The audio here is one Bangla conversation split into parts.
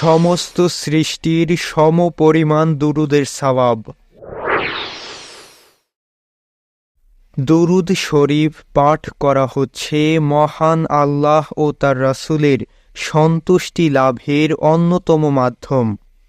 সমস্ত সৃষ্টির সমপরিমাণ দুরুদের সওয়াব দুরুদ শরীফ পাঠ করা হচ্ছে মহান আল্লাহ ও তার রাসূলের সন্তুষ্টি লাভের অন্যতম মাধ্যম।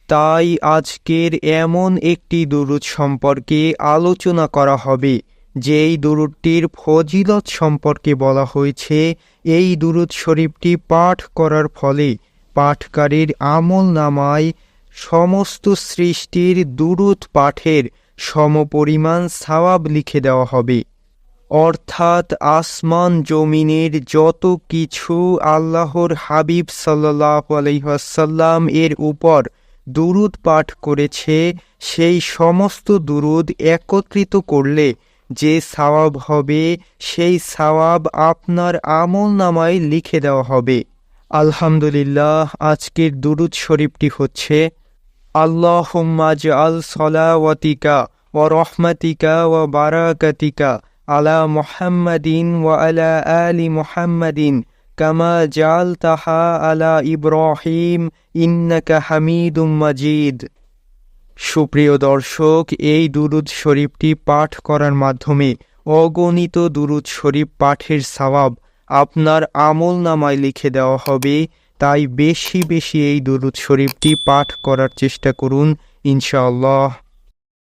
তাই আজকের এমন একটি দুরুদ সম্পর্কে আলোচনা করা হবে, যেই দুরুদটির ফজিলত সম্পর্কে বলা হয়েছে। এই দুরুদ শরীফটি পাঠ করার ফলে পাঠকারীর আমল নামায় সমস্ত সৃষ্টির দুরুদ পাঠের সমপরিমাণ সওয়াব লিখে দেওয়া হবে। অর্থাৎ আসমান জমিনের যত কিছু আল্লাহর হাবিব সাল্লাহ আলহাসাল্লাম এর উপর দুরুদ পাঠ করেছে, সেই সমস্ত দুরুদ একত্রিত করলে যে সওয়াব হবে, সেই সওয়াব আপনার আমল নামায় লিখে দেওয়া হবে। আলহামদুলিল্লাহ, আজকের দুরুদ শরীফটি হচ্ছে, আল্লাহুম্মা আল সলাওয়াতিকা ও রহমাতিকা ও বারাকাতিকা আলা মুহাম্মাদিন ওয়া আলা আলি মুহাম্মাদিন, কামা জাল তাহা আলা ইব্রাহিম ইন্নাকা হামিদুম মাজিদ। সুপ্রিয় দর্শক, এই দুরুদ শরীফটি পাঠ করার মাধ্যমে অগণিত দুরুদ শরীফ পাঠের সওয়াব আপনার আমল নামায় লিখে দেওয়া হবে। তাই বেশি বেশি এই দরুদ শরীফটি পাঠ করার চেষ্টা করুন, ইনশাআল্লাহ।